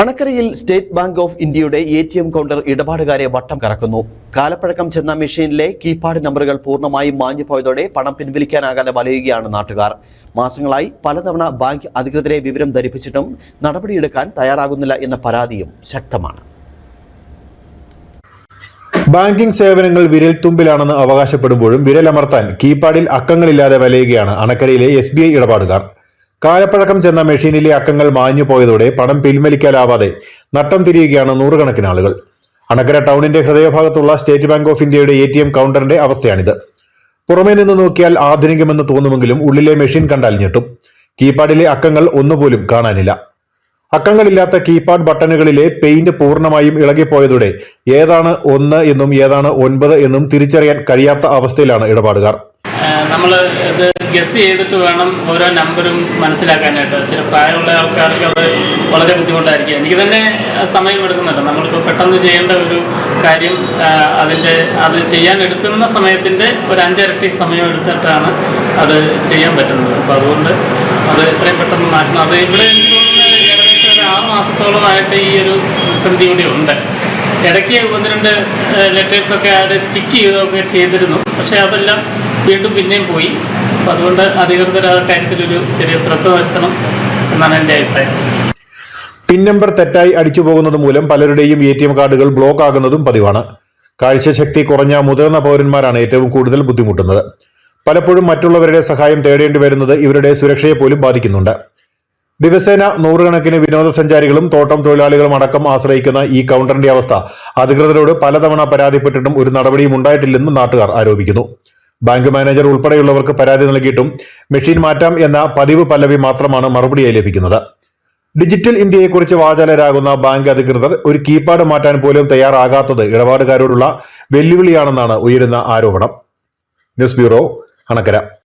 അണക്കരയിൽ state bank of ഇന്ത്യയുടെ A T M counter ഇടപാടുകാരെ വട്ടം കറക്കുന്നു. കാലപ്പഴക്കം ചെന്ന മെഷീനിലെ കീപാഡ് നമ്പറുകൾ പൂർണമായും മാഞ്ഞുപോയതോടെ പണം പിൻവലിക്കാനാകാതെ വലയുകയാണ് നാട്ടുകാർ. മാസങ്ങളായി പലതവണ ബാങ്ക് അധികൃതരെ വിവരം ധരിപ്പിച്ചിട്ടും നടപടിയെടുക്കാൻ തയ്യാറാകുന്നില്ല എന്ന പരാതിയും ശക്തമാണ്. ബാങ്കിംഗ് സേവനങ്ങൾ വിരൽത്തുമ്പിലാണെന്ന് അവകാശപ്പെടുമ്പോഴും വിരലമർത്താൻ കീപാഡിൽ അക്കങ്ങളില്ലാതെ വലയുകയാണ് അണക്കരയിലെ എസ് ഇടപാടുകാർ. കാലപ്പഴക്കം ചെന്ന മെഷീനിലെ അക്കങ്ങൾ മാഞ്ഞു പോയതോടെ പണം പിൻവലിക്കാനാവാതെ നട്ടം തിരിയുകയാണ് നൂറുകണക്കിന് ആളുകൾ. അണക്കര ടൗണിന്റെ ഹൃദയഭാഗത്തുള്ള സ്റ്റേറ്റ് ബാങ്ക് ഓഫ് ഇന്ത്യയുടെ എ ടി എം കൗണ്ടറിന്റെ അവസ്ഥയാണിത്. പുറമേ നിന്ന് നോക്കിയാൽ ആധുനികമെന്ന് തോന്നുമെങ്കിലും ഉള്ളിലെ മെഷീൻ കണ്ടാൽ ഞെട്ടും. കീപാഡിലെ അക്കങ്ങൾ ഒന്നുപോലും കാണാനില്ല. അക്കങ്ങളില്ലാത്ത കീപാഡ് ബട്ടണുകളിലെ പെയിന്റ് പൂർണമായും ഇളകിപ്പോയതോടെ ഏതാണ് ഒന്ന് എന്നും ഏതാണ് ഒൻപത് എന്നും തിരിച്ചറിയാൻ കഴിയാത്ത അവസ്ഥയിലാണ് ഇടപാടുകാർ. നമ്മൾ ഇത് ഗസ് ചെയ്തിട്ട് വേണം ഓരോ നമ്പറും മനസ്സിലാക്കാനായിട്ട്. ചില പ്രായമുള്ള ആൾക്കാർക്ക് അത് വളരെ ബുദ്ധിമുട്ടായിരിക്കും. എനിക്ക് തന്നെ സമയം എടുക്കുന്നുണ്ട്. നമ്മളിപ്പോൾ പെട്ടെന്ന് ചെയ്യേണ്ട ഒരു കാര്യം അതിന്റെ അത് ചെയ്യാൻ എടുക്കുന്ന സമയത്തിന്റെ ഒരു അഞ്ചരട്ടി സമയം എടുത്തിട്ടാണ് അത് ചെയ്യാൻ പറ്റുന്നത്. അപ്പോൾ അതുകൊണ്ട് അത് എത്രയും പെട്ടെന്ന് മാറ്റണം. അത് ഇവിടെ എനിക്ക് തോന്നുന്നത് ഒരു ആറ് മാസത്തോളമായിട്ട് ഈ ഒരു പ്രതിസന്ധി കൂടി ഉണ്ട്. ഇടയ്ക്ക് ഒന്ന് രണ്ട് ലെറ്റേഴ്സൊക്കെ അത് സ്റ്റിക്ക് ചെയ്തൊക്കെ ചെയ്തിരുന്നു. പക്ഷേ അതെല്ലാം വീണ്ടും പിന്നെയും പോയി. അപ്പം അതുകൊണ്ട് അധികൃതർ ആ കാര്യത്തിലൊരു ചെറിയ ശ്രദ്ധ വരുത്തണം എന്നാണ് എന്റെ അഭിപ്രായം. പിൻ നമ്പർ തെറ്റായി അടിച്ചു പോകുന്നത് മൂലം പലരുടെയും എ ടി എം കാർഡുകൾ ബ്ലോക്ക് ആകുന്നതും പതിവാണ്. കാഴ്ചശക്തി കുറഞ്ഞ മുതിർന്ന പൗരന്മാരാണ് ഏറ്റവും കൂടുതൽ ബുദ്ധിമുട്ടുന്നത്. പലപ്പോഴും മറ്റുള്ളവരുടെ സഹായം തേടേണ്ടി വരുന്നത് ഇവരുടെ സുരക്ഷയെ പോലും ബാധിക്കുന്നുണ്ട്. ദിവസേന നൂറുകണക്കിന് വിനോദസഞ്ചാരികളും തോട്ടം തൊഴിലാളികളും അടക്കം ആശ്രയിക്കുന്ന ഈ കൗണ്ടറിന്റെ അവസ്ഥ അധികൃതരോട് പലതവണ പരാതിപ്പെട്ടിട്ടും ഒരു നടപടിയും ഉണ്ടായിട്ടില്ലെന്നും നാട്ടുകാർ ആരോപിക്കുന്നു. ബാങ്ക് മാനേജർ ഉൾപ്പെടെയുള്ളവർക്ക് പരാതി നൽകിയിട്ടും മെഷീൻ മാറ്റാം എന്ന പതിവ് പല്ലവി മാത്രമാണ് മറുപടിയായി ലഭിക്കുന്നത്. ഡിജിറ്റൽ ഇന്ത്യയെക്കുറിച്ച് വാചാലരാകുന്ന ബാങ്ക് അധികൃതർ ഒരു കീപാഡ് മാറ്റാൻ പോലും തയ്യാറാകാത്തത് ഇടപാടുകാരോടുള്ള വെല്ലുവിളിയാണെന്നാണ് ഉയരുന്ന ആരോപണം. News bureau Anakkara.